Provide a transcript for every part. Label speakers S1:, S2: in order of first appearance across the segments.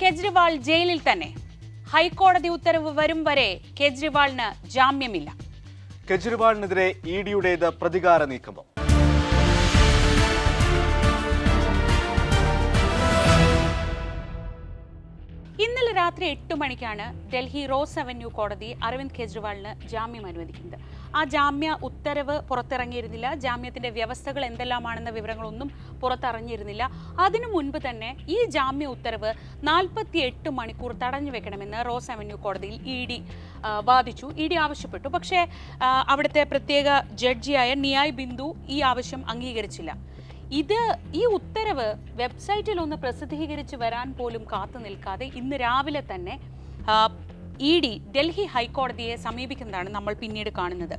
S1: കെജ്രിവാൾ ജയിലിൽ തന്നെ. ഹൈക്കോടതി ഉത്തരവ് വരും വരെ കെജ്രിവാളിന് ജാമ്യമില്ല.
S2: കെജ്രിവാളിനെതിരെ ഇ ഡിയുടേത് പ്രതികാര നീക്കമോ
S1: രാത്രി എട്ട് മണിക്കാണ് ഡൽഹി റോസ് അവന്യൂ കോടതി അരവിന്ദ് കെജ്രിവാളിന് ജാമ്യം അനുവദിക്കുന്നത്. ആ ജാമ്യ ഉത്തരവ് പുറത്തിറങ്ങിയിരുന്നില്ല. ജാമ്യത്തിന്റെ വ്യവസ്ഥകൾ എന്തെല്ലാമാണെന്ന വിവരങ്ങളൊന്നും പുറത്തറിഞ്ഞിരുന്നില്ല. അതിനു മുൻപ് തന്നെ ഈ ജാമ്യ ഉത്തരവ് നാൽപ്പത്തി എട്ട് മണിക്കൂർ തടഞ്ഞു വെക്കണമെന്ന് റോസ് അവന്യൂ കോടതിയിൽ ഇ ഡി വാദിച്ചു. ഇ ഡി ആവശ്യപ്പെട്ടു. പക്ഷേ അവിടുത്തെ പ്രത്യേക ജഡ്ജിയായ നിയായ് ബിന്ദു ഈ ആവശ്യം അംഗീകരിച്ചില്ല. ഇത് ഈ ഉത്തരവ് വെബ്സൈറ്റിൽ ഒന്ന് പ്രസിദ്ധീകരിച്ച് വരാൻ പോലും കാത്തു നിൽക്കാതെ ഇന്ന് രാവിലെ തന്നെ ഇ ഡി ഡൽഹി ഹൈക്കോടതിയെ സമീപിക്കുന്നതാണ് നമ്മൾ പിന്നീട് കാണുന്നത്.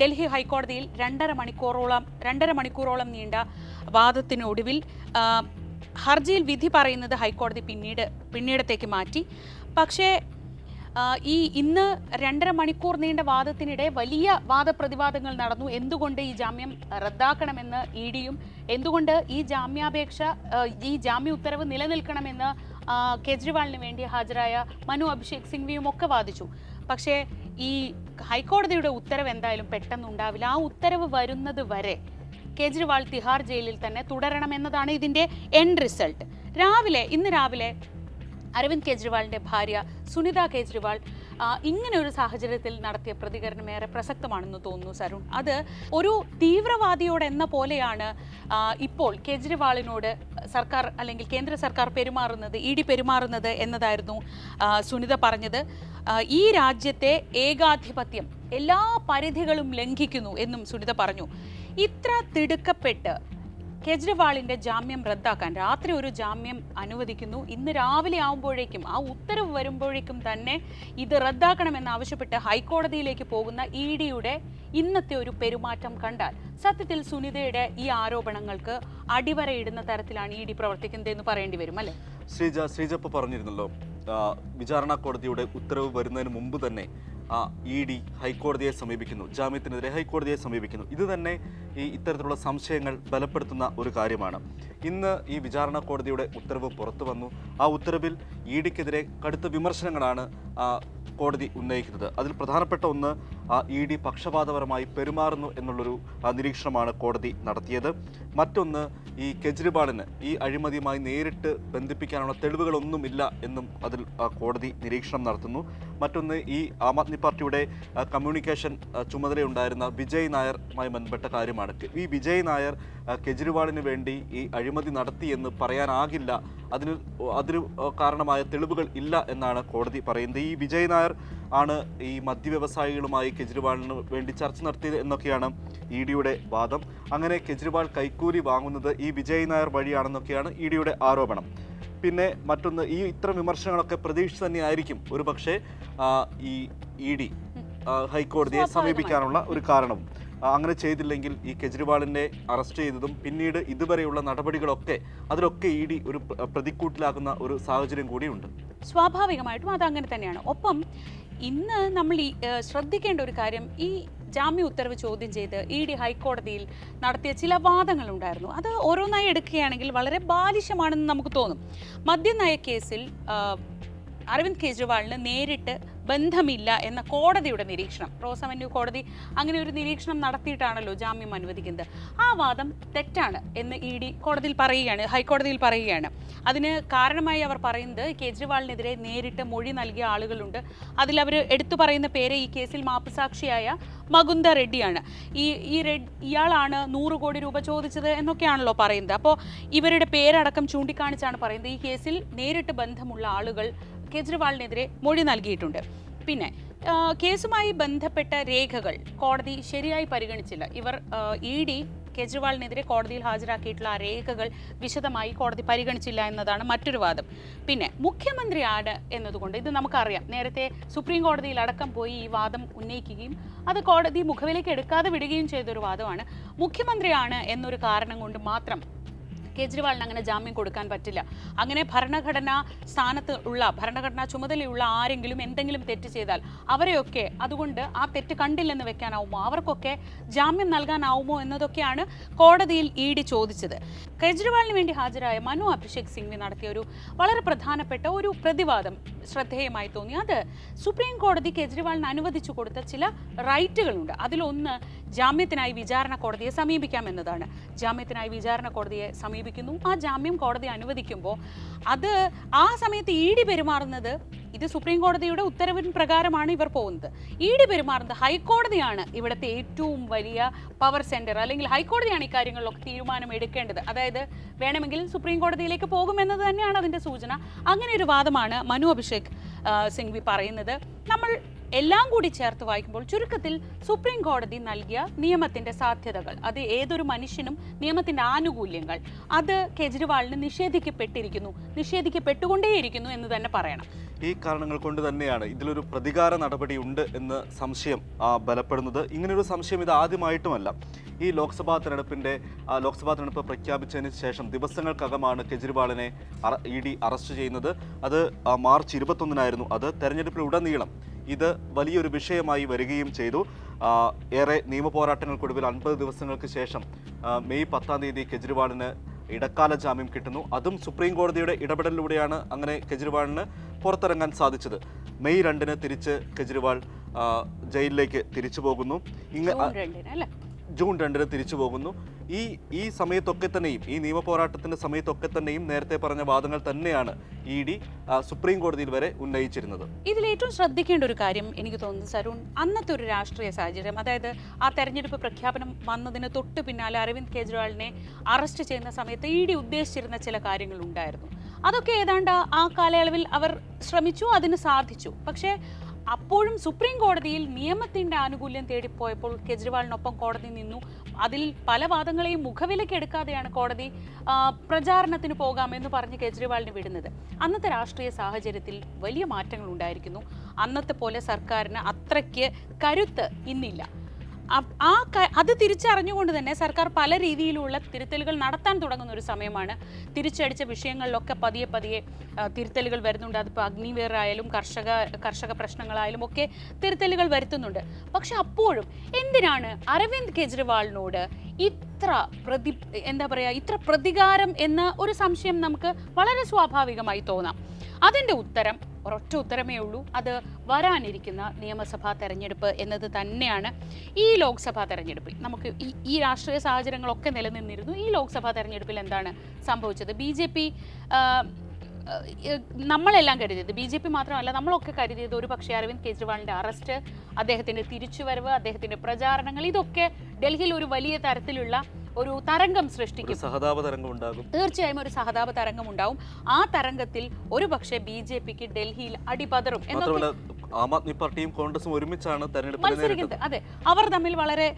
S1: ഡൽഹി ഹൈക്കോടതിയിൽ രണ്ടര മണിക്കൂറോളം രണ്ടര മണിക്കൂറോളം നീണ്ട വാദത്തിനൊടുവിൽ ഹർജിയിൽ വിധി പറയുന്നത് ഹൈക്കോടതി പിന്നീട് പിന്നീടത്തേക്ക് മാറ്റി. പക്ഷേ ഈ ഇന്ന് രണ്ടര മണിക്കൂർ നീണ്ട വാദത്തിനിടെ വലിയ വാദപ്രതിവാദങ്ങൾ നടന്നു. എന്തുകൊണ്ട് ഈ ജാമ്യം റദ്ദാക്കണമെന്ന് ഇ ഡിയും എന്തുകൊണ്ട് ഈ ജാമ്യാപേക്ഷ ഈ ജാമ്യ ഉത്തരവ് നിലനിൽക്കണമെന്ന് കേജ്രിവാളിന് വേണ്ടി ഹാജരായ മനു അഭിഷേക് സിംഗ്വിയും ഒക്കെ വാദിച്ചു. പക്ഷേ ഈ ഹൈക്കോടതിയുടെ ഉത്തരവ് എന്തായാലും പെട്ടെന്ന് ഉണ്ടാവില്ല. ആ ഉത്തരവ് വരുന്നത് വരെ കേജ്രിവാൾ തിഹാർ ജയിലിൽ തന്നെ തുടരണമെന്നതാണ് ഇതിന്റെ എൻഡ് റിസൾട്ട് രാവിലെ ഇന്ന് രാവിലെ അരവിന്ദ് കെജ്രിവാളിന്റെ ഭാര്യ സുനിത കേജ്രിവാൾ ഇങ്ങനെ ഒരു സാഹചര്യത്തിൽ നടത്തിയ പ്രതികരണം ഏറെ പ്രസക്തമാണെന്ന് തോന്നുന്നു സരുൺ. അത് ഒരു തീവ്രവാദിയോട് എന്ന പോലെയാണ് ഇപ്പോൾ കേജ്രിവാളിനോട് സർക്കാർ അല്ലെങ്കിൽ കേന്ദ്ര സർക്കാർ പെരുമാറുന്നത് ഇ ഡി പെരുമാറുന്നത് എന്നതായിരുന്നു സുനിത പറഞ്ഞത്. ഈ രാജ്യത്തെ ഏകാധിപത്യം എല്ലാ പരിധികളും ലംഘിക്കുന്നു എന്നും സുനിത പറഞ്ഞു. ഇത്ര തിടുക്കപ്പെട്ട് കെജ്രിവാളിന്റെ ജാമ്യം റദ്ദാക്കാൻ രാത്രി ഒരു ജാമ്യം അനുവദിക്കുന്നു. ഇന്ന് രാവിലെ ആവുമ്പോഴേക്കും ആ ഉത്തരവ് വരുമ്പോഴേക്കും തന്നെ ഇത് റദ്ദാക്കണമെന്ന് ആവശ്യപ്പെട്ട് ഹൈക്കോടതിയിലേക്ക് പോകുന്ന ഇ ഡിയുടെ ഇന്നത്തെ ഒരു പെരുമാറ്റം കണ്ടാൽ സത്യത്തിൽ സുനിതയുടെ ഈ ആരോപണങ്ങൾക്ക് അടിവരയിടുന്ന തരത്തിലാണ് ഇ ഡി പ്രവർത്തിക്കുന്നത് എന്ന് പറയേണ്ടി വരും അല്ലേ?
S2: ശ്രീജ ശ്രീജപ്പ് പറഞ്ഞിരുന്നല്ലോ വിചാരണ കോടതിയുടെ ഉത്തരവ് വരുന്നതിന് മുമ്പ് തന്നെ ഇ ഡി ഹൈക്കോടതിയെ സമീപിക്കുന്നു. ജാമ്യത്തിനെതിരെ ഹൈക്കോടതിയെ സമീപിക്കുന്നു. ഇത് തന്നെ ഈ ഇത്തരത്തിലുള്ള സംശയങ്ങൾ ബലപ്പെടുത്തുന്ന ഒരു കാര്യമാണ്. ഇന്ന് ഈ വിചാരണ കോടതിയുടെ ഉത്തരവ് പുറത്തു വന്നു. ആ ഉത്തരവിൽ ഇ ഡിക്കെതിരെ കടുത്ത വിമർശനങ്ങളാണ് കോടതി ഉന്നയിക്കുന്നത്. അതിൽ പ്രധാനപ്പെട്ട ഒന്ന് ഇ ഡി പക്ഷപാതപരമായി പെരുമാറുന്നു എന്നുള്ളൊരു നിരീക്ഷണമാണ് കോടതി നടത്തിയത്. മറ്റൊന്ന് ഈ കെജ്രിവാളിന് ഈ അഴിമതിയുമായി നേരിട്ട് ബന്ധിപ്പിക്കാനുള്ള തെളിവുകളൊന്നും ഇല്ല എന്നും അതിൽ കോടതി നിരീക്ഷണം നടത്തുന്നു. മറ്റൊന്ന് ഈ ആം ആദ്മി പാർട്ടിയുടെ കമ്മ്യൂണിക്കേഷൻ ചുമതലയുണ്ടായിരുന്ന വിജയ് നായറുമായി ബന്ധപ്പെട്ട കാര്യമാണ്. ഈ വിജയ് നായർ കെജ്രിവാളിന് വേണ്ടി ഈ അഴിമതി നടത്തി എന്ന് പറയാനാകില്ല. അതിന് അതിന് കാരണമായ തെളിവുകൾ ഇല്ല എന്നാണ് കോടതി പറയുന്നത്. ഈ വിജയ് നായർ ആണ് ഈ മദ്യവ്യവസായികളുമായി കെജ്രിവാളിന് വേണ്ടി ചർച്ച നടത്തിയത് എന്നൊക്കെയാണ് ഇ ഡിയുടെ വാദം. അങ്ങനെ കെജ്രിവാൾ കൈക്കൂലി വാങ്ങുന്നത് ഈ വിജയ് നായർ വഴിയാണെന്നൊക്കെയാണ് ഇ ഡിയുടെ ആരോപണം. പിന്നെ മറ്റൊന്ന് ഈ ഇത്തരം വിമർശനങ്ങളൊക്കെ പ്രതീക്ഷിച്ച് തന്നെയായിരിക്കും ഒരു പക്ഷേ ഈ ഇ ഡി ഹൈക്കോടതിയെ സമീപിക്കാനുള്ള ഒരു കാരണവും. അങ്ങനെ ചെയ്തില്ലെങ്കിൽ ഈ കെജ്രിവാളിനെ അറസ്റ്റ് ചെയ്തതും പിന്നീട് ഇതുവരെയുള്ള നടപടികളൊക്കെ അതിലൊക്കെ ഇ ഡി ഒരു പ്ര- പ്രതിക്കൂട്ടിലാക്കുന്ന ഒരു സാഹചര്യം കൂടിയുണ്ട്.
S1: സ്വാഭാവികമായിട്ടും അത് അങ്ങനെ തന്നെയാണ്. ഒപ്പം ഇന്ന് നമ്മൾ ഈ ശ്രദ്ധിക്കേണ്ട ഒരു കാര്യം ഈ ജാമ്യ ഉത്തരവ് ചോദ്യം ചെയ്ത് ഇ ഡി ഹൈക്കോടതിയിൽ നടത്തിയ ചില വാദങ്ങളുണ്ടായിരുന്നു. അത് ഓരോന്നായി എടുക്കുകയാണെങ്കിൽ വളരെ ബാലിശമാണെന്ന് നമുക്ക് തോന്നും. മദ്യനയ കേസിൽ അരവിന്ദ് കെജ്രിവാളിന് നേരിട്ട് ബന്ധമില്ല എന്ന കോടതിയുടെ നിരീക്ഷണം. റോസ് അവന്യൂ കോടതി അങ്ങനെ ഒരു നിരീക്ഷണം നടത്തിയിട്ടാണല്ലോ ജാമ്യം അനുവദിക്കുന്നത്. ആ വാദം തെറ്റാണ് എന്ന് ഇ ഡി കോടതിയിൽ പറയുകയാണ് ഹൈക്കോടതിയിൽ പറയുകയാണ്. അതിന് കാരണമായി അവർ പറയുന്നത് കേജ്രിവാളിനെതിരെ നേരിട്ട് മൊഴി നൽകിയ ആളുകളുണ്ട്. അതിൽ അവർ എടുത്തു പറയുന്ന പേര് ഈ കേസിൽ മാപ്പുസാക്ഷിയായ മകുന്ദ റെഡ്ഡിയാണ്. ഈ ഈ റെഡ് ഇയാളാണ് നൂറ് കോടി രൂപ ചോദിച്ചത് എന്നൊക്കെയാണല്ലോ പറയുന്നത്. അപ്പോൾ ഇവരുടെ പേരടക്കം ചൂണ്ടിക്കാണിച്ചാണ് പറയുന്നത്. ഈ കേസിൽ നേരിട്ട് ബന്ധമുള്ള ആളുകൾ കേജ്രിവാളിനെതിരെ മൊഴി നൽകിയിട്ടുണ്ട്. പിന്നെ കേസുമായി ബന്ധപ്പെട്ട രേഖകൾ കോടതി ശരിയായി പരിഗണിച്ചില്ല. ഇവർ ഇ ഡി കേജ്രിവാളിനെതിരെ കോടതിയിൽ ഹാജരാക്കിയിട്ടുള്ള ആ രേഖകൾ വിശദമായി കോടതി പരിഗണിച്ചില്ല എന്നതാണ് മറ്റൊരു വാദം. പിന്നെ മുഖ്യമന്ത്രി ആട് എന്നതുകൊണ്ട് ഇത് നമുക്കറിയാം. നേരത്തെ സുപ്രീം കോടതിയിൽ അടക്കം പോയി ഈ വാദം ഉന്നയിക്കുകയും അത് കോടതി മുഖവിലേക്ക് എടുക്കാതെ വിടുകയും ചെയ്തൊരു വാദമാണ്. മുഖ്യമന്ത്രിയാണ് എന്നൊരു കാരണം കൊണ്ട് മാത്രം കേജ്രിവാളിന് അങ്ങനെ ജാമ്യം കൊടുക്കാൻ പറ്റില്ല. അങ്ങനെ ഭരണഘടനാ സ്ഥാനത്ത് ഉള്ള ഭരണഘടനാ ചുമതലയുള്ള ആരെങ്കിലും എന്തെങ്കിലും തെറ്റ് ചെയ്താൽ അവരെയൊക്കെ അതുകൊണ്ട് ആ തെറ്റ് കണ്ടില്ലെന്ന് വെക്കാനാവുമോ? അവർക്കൊക്കെ ജാമ്യം നൽകാനാവുമോ എന്നതൊക്കെയാണ് കോടതിയിൽ ഇ ഡി ചോദിച്ചത്. കേജ്രിവാളിന് വേണ്ടി ഹാജരായ മനു അഭിഷേക് സിംഗ്വി നടത്തിയ ഒരു വളരെ പ്രധാനപ്പെട്ട ഒരു പ്രതിവാദം ശ്രദ്ധേയമായി തോന്നി. അത് സുപ്രീം കോടതി കേജ്രിവാളിന് അനുവദിച്ചു കൊടുത്ത ചില റൈറ്റുകളുണ്ട്. അതിലൊന്ന് ജാമ്യത്തിനായി വിചാരണ കോടതിയെ സമീപിക്കാം എന്നതാണ്. ജാമ്യത്തിനായി വിചാരണ കോടതിയെ സമീപിക്കുന്നു ആ ജാമ്യം കോടതി അനുവദിക്കുമ്പോൾ അത് ആ സമയത്ത് ഇ ഡി പെരുമാറുന്നത് ഇത് സുപ്രീം കോടതിയുടെ ഉത്തരവിന് പ്രകാരമാണ് ഇവർ പോകുന്നത്. ഇ ഡി പെരുമാറുന്നത് ഹൈക്കോടതിയാണ് ഇവിടുത്തെ ഏറ്റവും വലിയ പവർ സെന്റർ അല്ലെങ്കിൽ ഹൈക്കോടതിയാണ് ഈ കാര്യങ്ങളിലൊക്കെ തീരുമാനം എടുക്കേണ്ടത്. അതായത് വേണമെങ്കിൽ സുപ്രീം കോടതിയിലേക്ക് പോകുമെന്നത് തന്നെയാണ് അതിന്റെ സൂചന. അങ്ങനെ ഒരു വാദമാണ് മനു അഭിഷേക് സിംഗ്വി പറയുന്നത്. നമ്മൾ എല്ലാം കൂടി ചേർത്ത് വായിക്കുമ്പോൾ ചുരുക്കത്തിൽ സുപ്രീം കോടതി നൽകിയ നിയമത്തിന്റെ സാധ്യതകൾ അത് ഏതൊരു മനുഷ്യനും നിയമത്തിന്റെ ആനുകൂല്യങ്ങൾ അത് കേജ്രിവാളിന് നിഷേധിക്കപ്പെട്ടിരിക്കുന്നു നിഷേധിക്കപ്പെട്ടുകൊണ്ടേയിരിക്കുന്നു എന്ന് തന്നെ പറയണം.
S2: ഈ കാരണങ്ങൾ കൊണ്ട് തന്നെയാണ് ഇതിലൊരു പ്രതികാര നടപടി ഉണ്ട് എന്ന് സംശയം ബലപ്പെടുന്നത്. ഇങ്ങനൊരു സംശയം ഇത് ആദ്യമായിട്ടുമല്ല. ഈ ലോക്സഭാ തെരഞ്ഞെടുപ്പിന്റെ ലോക്സഭാ തെരഞ്ഞെടുപ്പ് പ്രഖ്യാപിച്ചതിന് ശേഷം ദിവസങ്ങൾക്കകമാണ് കെജ്രിവാളിനെ ഇ ഡി അറസ്റ്റ് ചെയ്യുന്നത്. അത് മാർച്ച് ഇരുപത്തൊന്നിനായിരുന്നു. അത് തെരഞ്ഞെടുപ്പിലുടനീളം ഇത് വലിയൊരു വിഷയമായി വരികയും ചെയ്തു. ഏറെ നിയമ പോരാട്ടങ്ങൾക്കൊടുവിൽ അൻപത് ദിവസങ്ങൾക്ക് ശേഷം മെയ് പത്താം തീയതി കെജ്രിവാളിന് ഇടക്കാല ജാമ്യം കിട്ടുന്നു. അതും സുപ്രീം കോടതിയുടെ ഇടപെടലിലൂടെയാണ് അങ്ങനെ കെജ്രിവാളിന് പുറത്തിറങ്ങാൻ സാധിച്ചത്. മെയ് രണ്ടിന് തിരിച്ച് കെജ്രിവാൾ ജയിലിലേക്ക് തിരിച്ചു പോകുന്നു. ഇങ്ങ
S1: ജൂൺ രണ്ടിന്
S2: ജൂൺ രണ്ടിന് തിരിച്ചു പോകുന്നു. ഈ ഈ സമയത്തൊക്കെ തന്നെയും ഈ നിയമ പോരാട്ടത്തിന്റെ സമയത്തൊക്കെ തന്നെയും നേരത്തെ പറഞ്ഞ വാദങ്ങൾ തന്നെയാണ് ഇ ഡി സുപ്രീം കോടതിയിൽ വരെ ഉന്നയിച്ചിരുന്നത്.
S1: ഇതിൽ ഏറ്റവും ശ്രദ്ധിക്കേണ്ട ഒരു കാര്യം എനിക്ക് തോന്നുന്നു സരുൺ. അന്നത്തെ ഒരു രാഷ്ട്രീയ സാഹചര്യം അതായത് ആ തെരഞ്ഞെടുപ്പ് പ്രഖ്യാപനം വന്നതിന് തൊട്ട് പിന്നാലെ അരവിന്ദ് കെജ്രിവാളിനെ അറസ്റ്റ് ചെയ്യുന്ന സമയത്ത് ഇ ഡി ഉദ്ദേശിച്ചിരുന്ന ചില കാര്യങ്ങൾ ഉണ്ടായിരുന്നു അതൊക്കെ ഏതാണ്ട് ആ കാലയളവിൽ അവർ ശ്രമിച്ചു അതിന് സാധിച്ചു. പക്ഷേ അപ്പോഴും സുപ്രീം കോടതിയിൽ നിയമത്തിന്റെ ആനുകൂല്യം തേടിപ്പോയപ്പോൾ കെജ്രിവാളിനൊപ്പം കോടതി നിന്നു. അതിൽ പല വാദങ്ങളെയും മുഖവിലയ്ക്ക് എടുക്കാതെയാണ് കോടതി പ്രചാരണത്തിന് പോകാമെന്ന് പറഞ്ഞ് കെജ്രിവാളിന് വിടുന്നത്. അന്നത്തെ രാഷ്ട്രീയ സാഹചര്യത്തിൽ വലിയ മാറ്റങ്ങൾ ഉണ്ടായിരിക്കുന്നു അന്നത്തെ പോലെ സർക്കാരിന് അത്രയ്ക്ക് കരുത്ത് ഇന്നില്ല. ആ അത് തിരിച്ചറിഞ്ഞുകൊണ്ട് തന്നെ സർക്കാർ പല രീതിയിലുള്ള തിരുത്തലുകൾ നടത്താൻ തുടങ്ങുന്ന ഒരു സമയമാണ്. തിരിച്ചടിച്ച വിഷയങ്ങളിലൊക്കെ പതിയെ പതിയെ തിരുത്തലുകൾ വരുന്നുണ്ട്. അതിപ്പോൾ അഗ്നിവേർ ആയാലും കർഷക കർഷക പ്രശ്നങ്ങളായാലും ഒക്കെ തിരുത്തലുകൾ വരുത്തുന്നുണ്ട്. പക്ഷെ അപ്പോഴും എന്തിനാണ് അരവിന്ദ് കെജ്രിവാളിനോട് ഇത്ര പ്രതി എന്താ പറയുക ഇത്ര പ്രതികാരം എന്ന ഒരു സംശയം നമുക്ക് വളരെ സ്വാഭാവികമായി തോന്നാം. അതിന്റെ ഉത്തരം ഒരൊറ്റ ഉത്തരമേ ഉള്ളൂ അത് വരാനിരിക്കുന്ന നിയമസഭാ തെരഞ്ഞെടുപ്പ് എന്നത് തന്നെയാണ് ഈ ലോക്സഭാ തെരഞ്ഞെടുപ്പിൽ. നമുക്ക് ഈ ഈ രാഷ്ട്രീയ സാഹചര്യങ്ങളൊക്കെ നിലനിന്നിരുന്നു. ഈ ലോക്സഭാ തെരഞ്ഞെടുപ്പിൽ എന്താണ് സംഭവിച്ചത്? ബി ജെ പി നമ്മളെല്ലാം കരുതിയത്. ബി ജെ പി മാത്രമല്ല നമ്മളൊക്കെ കരുതിയത് ഒരു പക്ഷേ അരവിന്ദ് കെജ്രിവാളിന്റെ അറസ്റ്റ് അദ്ദേഹത്തിന്റെ തിരിച്ചുവരവ് അദ്ദേഹത്തിന്റെ പ്രചാരണങ്ങൾ ഇതൊക്കെ ഡൽഹിയിൽ ഒരു വലിയ തരത്തിലുള്ള ഒരു തരംഗം സൃഷ്ടിക്കും.
S2: സഹതാപ തരംഗം ഉണ്ടാകും.
S1: തീർച്ചയായും ഒരു സഹതാപ തരംഗം ഉണ്ടാവും. ആ തരംഗത്തിൽ ഒരു പക്ഷേ ബി ജെ പിക്ക് ഡൽഹിയിൽ അടിപതറും. എന്നൊക്കെ
S2: ആം ആദ്മി പാർട്ടിയും കോൺഗ്രസും ഒരുമിച്ചാണ്
S1: തെരഞ്ഞെടുപ്പ് അതെ. അവർ തമ്മിൽ വളരെ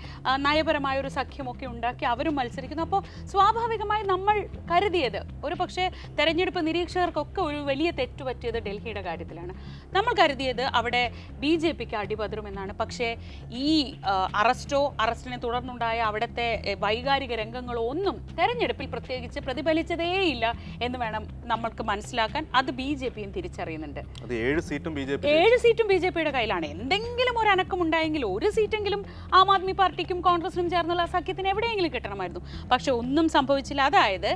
S1: നയപരമായ ഒരു സഖ്യമൊക്കെ ഉണ്ടാക്കി അവരും മത്സരിക്കുന്നു. അപ്പോൾ സ്വാഭാവികമായി നമ്മൾ കരുതിയത് ഒരു പക്ഷേ തെരഞ്ഞെടുപ്പ് നിരീക്ഷകർക്കൊക്കെ ഒരു വലിയ തെറ്റ് പറ്റിയത് ഡൽഹിയുടെ കാര്യത്തിലാണ്. നമ്മൾ കരുതിയത് അവിടെ ബി ജെ പിക്ക് അടിപതറുമെന്നാണ് പക്ഷേ ഈ അറസ്റ്റോ അറസ്റ്റിനെ തുടർന്നുണ്ടായ അവിടുത്തെ വൈകാരിക രംഗങ്ങളോ ഒന്നും തെരഞ്ഞെടുപ്പിൽ പ്രത്യേകിച്ച് പ്രതിഫലിച്ചതേയില്ല എന്ന് വേണം നമ്മൾക്ക് മനസ്സിലാക്കാൻ. അത് ബി ജെ പിയും തിരിച്ചറിയുന്നുണ്ട്.
S2: ഏഴ് സീറ്റും ബി ജെ പി
S1: ഏഴ് സീറ്റും ബി ജെ പിയുടെ കയ്യിലാണ്. എന്തെങ്കിലും ഒരു അനക്കം ഉണ്ടായെങ്കിൽ ഒരു സീറ്റെങ്കിലും ആം ആദ്മി പാർട്ടിക്കും കോൺഗ്രസിനും ചേർന്നുള്ള സഖ്യത്തിന് എവിടെയെങ്കിലും കിട്ടണമായിരുന്നു. പക്ഷെ ഒന്നും സംഭവിച്ചില്ല. അതായത്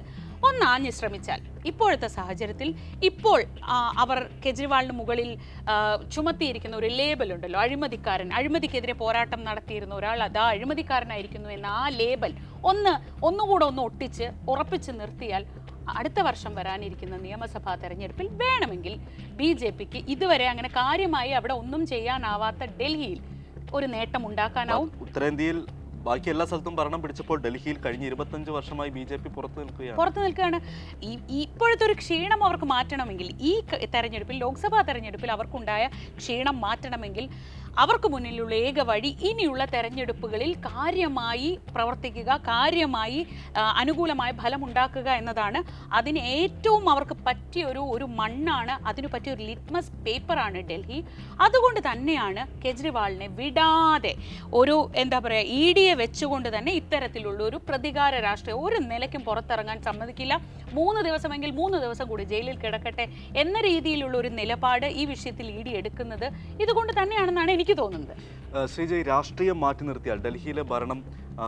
S1: ഒന്നാഞ്ഞ് ശ്രമിച്ചാൽ. ഇപ്പോഴത്തെ സാഹചര്യത്തിൽ ഇപ്പോൾ അവർ കെജ്രിവാളിന് മുകളിൽ ചുമത്തിയിരിക്കുന്ന ഒരു ലേബൽ ഉണ്ടല്ലോ. അഴിമതിക്കാരൻ. അഴിമതിക്കെതിരെ പോരാട്ടം നടത്തിയിരുന്ന ഒരാൾ അതാ അഴിമതിക്കാരനായിരിക്കുന്നു എന്ന ആ ലേബൽ ഒന്ന് ഒന്നുകൂടെ ഒന്ന് ഒട്ടിച്ച് ഉറപ്പിച്ച് നിർത്തിയാൽ അടുത്ത വർഷം വരാനിരിക്കുന്ന നിയമസഭാ തെരഞ്ഞെടുപ്പിൽ വേണമെങ്കിൽ ബി ജെ പിക്ക് ഇതുവരെ അങ്ങനെ കാര്യമായി അവിടെ ഒന്നും ചെയ്യാനാവാത്ത ഡൽഹിയിൽ ഒരു നേട്ടം ഉണ്ടാക്കാനാവും.
S2: ഉത്തരേന്ത്യയിൽ ബാക്കി എല്ലാ സ്ഥലത്തും ഭരണം പിടിച്ചപ്പോൾ ഡൽഹിയിൽ കഴിഞ്ഞ ഇരുപത്തഞ്ച് വർഷമായി ബി ജെ പി പുറത്തു നിൽക്കുകയാണ്.
S1: പുറത്തു നിൽക്കുകയാണ്. ഇപ്പോഴത്തെ ഒരു ക്ഷീണം അവർക്ക് മാറ്റണമെങ്കിൽ ഈ തെരഞ്ഞെടുപ്പിൽ ലോക്സഭാ തെരഞ്ഞെടുപ്പിൽ അവർക്കുണ്ടായ ക്ഷീണം മാറ്റണമെങ്കിൽ അവർക്ക് മുന്നിലുള്ള ഏക വഴി ഇനിയുള്ള തെരഞ്ഞെടുപ്പുകളിൽ കാര്യമായി പ്രവർത്തിക്കുക കാര്യമായി അനുകൂലമായ ഫലമുണ്ടാക്കുക എന്നതാണ്. അതിന് ഏറ്റവും അവർക്ക് പറ്റിയ ഒരു ഒരു മണ്ണാണ് അതിനു പറ്റിയ ഒരു ലിറ്റ്മസ് പേപ്പറാണ് ഡൽഹി. അതുകൊണ്ട് തന്നെയാണ് കെജ്രിവാളിനെ വിടാതെ ഒരു എന്താ പറയുക ഇ ഡിയെ വെച്ചുകൊണ്ട് തന്നെ ഇത്തരത്തിലുള്ള ഒരു പ്രതികാര രാഷ്ട്രീയം ഒരു നിലയ്ക്കും പുറത്തിറങ്ങാൻ സമ്മതിക്കില്ല. മൂന്ന് ദിവസമെങ്കിൽ മൂന്ന് ദിവസം കൂടി ജയിലിൽ കിടക്കട്ടെ എന്ന രീതിയിലുള്ള ഒരു നിലപാട് ഈ വിഷയത്തിൽ ഇ ഡി എടുക്കുന്നത് ഇതുകൊണ്ട് തന്നെയാണെന്നാണ് എനിക്ക് തോന്നുന്നത്.
S2: ആ, ശ്രീജയ് രാഷ്ട്രീയം മാറ്റി നിർത്തിയാൽ ഡൽഹിയിലെ ഭരണം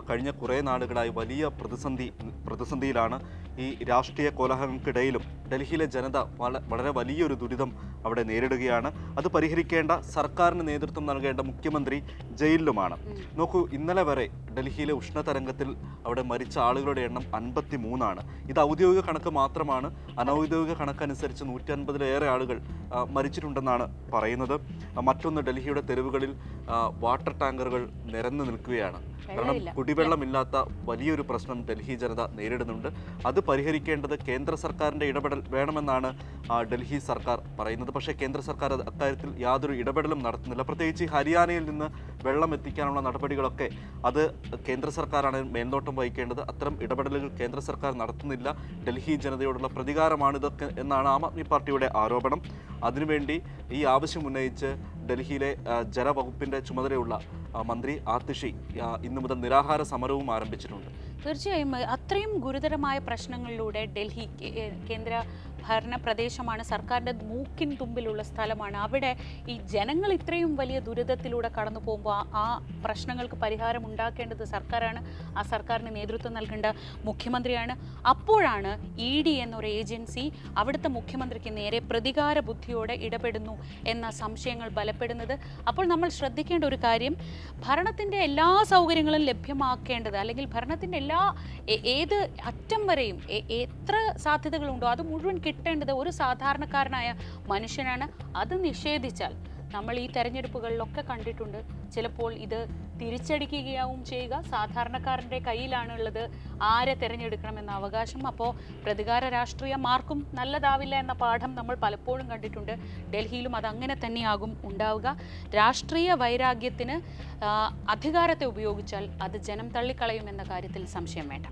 S2: കഴിഞ്ഞ കുറേ നാളുകളായി വലിയ പ്രതിസന്ധി പ്രതിസന്ധിയിലാണ് ഈ രാഷ്ട്രീയ കോലാഹലങ്ങൾക്കിടയിലും ഡൽഹിയിലെ ജനത വളരെ വലിയൊരു ദുരിതം അവിടെ നേരിടുകയാണ്. അത് പരിഹരിക്കേണ്ട സർക്കാരിന് നേതൃത്വം നൽകേണ്ട മുഖ്യമന്ത്രി ജയിലിലുമാണ്. നോക്കൂ ഇന്നലെ വരെ ഡൽഹിയിലെ ഉഷ്ണതരംഗത്തിൽ അവിടെ മരിച്ച ആളുകളുടെ എണ്ണം അൻപത്തി മൂന്നാണ് ഇത് ഔദ്യോഗിക കണക്ക് മാത്രമാണ്. അനൗദ്യോഗിക കണക്കനുസരിച്ച് നൂറ്റി അൻപതിലേറെ ആളുകൾ മരിച്ചിട്ടുണ്ടെന്നാണ് പറയുന്നത്. മറ്റൊന്ന് ഡൽഹിയുടെ തെരുവുകളിൽ വാട്ടർ ടാങ്കറുകൾ നിരന്നു നിൽക്കുകയാണ്. കാരണം കുടിവെള്ളമില്ലാത്ത വലിയൊരു പ്രശ്നം ഡൽഹി ജനത നേരിടുന്നുണ്ട്. അത് പരിഹരിക്കേണ്ടത് കേന്ദ്ര സർക്കാരിന്റെ ഇടപെടൽ വേണമെന്നാണ് ഡൽഹി സർക്കാർ പറയുന്നത്. പക്ഷേ കേന്ദ്ര സർക്കാർ അക്കാര്യത്തിൽ യാതൊരു ഇടപെടലും നടത്തുന്നില്ല. പ്രത്യേകിച്ച് ഹരിയാനയിൽ നിന്ന് വെള്ളം എത്തിക്കാനുള്ള നടപടികളൊക്കെ അത് കേന്ദ്ര സർക്കാരാണ് മേൽനോട്ടം വഹിക്കേണ്ടത്. അത്തരം ഇടപെടലുകൾ കേന്ദ്ര സർക്കാർ നടത്തുന്നില്ല. ഡൽഹി ജനതയോടുള്ള പ്രതികാരമാണിതൊക്കെ എന്നാണ് ആം ആദ്മി പാർട്ടിയുടെ ആരോപണം. അതിനുവേണ്ടി ഈ ആവശ്യം ഉന്നയിച്ച് ഡൽഹിയിലെ ജലവകുപ്പിന്റെ ചുമതലയുള്ള മന്ത്രി ആതിഷി ഇന്നു മുതൽ നിരാഹാര സമരവും ആരംഭിച്ചിട്ടുണ്ട്.
S1: തീർച്ചയായും അത്രയും ഗുരുതരമായ പ്രശ്നങ്ങളിലൂടെ ഡൽഹി കേന്ദ്ര ഭരണ പ്രദേശമാണ്. സർക്കാരിന്റെ മൂക്കിൻ തുമ്പിലുള്ള സ്ഥലമാണ്. അവിടെ ഈ ജനങ്ങൾ ഇത്രയും വലിയ ദുരിതത്തിലൂടെ കടന്നു പോകുമ്പോൾ ആ- പ്രശ്നങ്ങൾക്ക് പരിഹാരം ഉണ്ടാക്കേണ്ടത് സർക്കാരാണ്. ആ സർക്കാരിന് നേതൃത്വം നൽകേണ്ട മുഖ്യമന്ത്രിയാണ്. അപ്പോഴാണ് ഇ ഡി എന്നൊരു ഏജൻസി അവിടുത്തെ മുഖ്യമന്ത്രിക്ക് നേരെ പ്രതികാര ബുദ്ധിയോടെ ഇടപെടുന്നു എന്ന സംശയങ്ങൾ ബലപ്പെടുന്നത്. അപ്പോൾ നമ്മൾ ശ്രദ്ധിക്കേണ്ട ഒരു കാര്യം ഭരണത്തിന്റെ എല്ലാ സൗകര്യങ്ങളും ലഭ്യമാക്കേണ്ടത് അല്ലെങ്കിൽ ഭരണത്തിന്റെ എല്ലാ എ- ഏത് അറ്റം വരെയും എത്ര സാധ്യതകളുണ്ടോ അത് മുഴുവൻ കിട്ടേണ്ടത് ഒരു സാധാരണക്കാരനായ മനുഷ്യനാണ്. അത് നിഷേധിച്ചാൽ നമ്മൾ ഈ തെരഞ്ഞെടുപ്പുകളിലൊക്കെ കണ്ടിട്ടുണ്ട്. ചിലപ്പോൾ ഇത് തിരിച്ചടിക്കുകയാവും ചെയ്യുക. സാധാരണക്കാരന്റെ കയ്യിലാണുള്ളത് ആരെ തിരഞ്ഞെടുക്കണമെന്ന അവകാശം. അപ്പോൾ പ്രതികാര രാഷ്ട്രീയം ആർക്കും നല്ലതാവില്ല എന്ന പാഠം നമ്മൾ പലപ്പോഴും കണ്ടിട്ടുണ്ട്. ഡൽഹിയിലും അതങ്ങനെ തന്നെയാകും ഉണ്ടാവുക. രാഷ്ട്രീയ വൈരാഗ്യത്തിന് അധികാരത്തെ ഉപയോഗിച്ചാൽ അത് ജനം തള്ളിക്കളയുമെന്ന കാര്യത്തിൽ സംശയം വേണ്ട.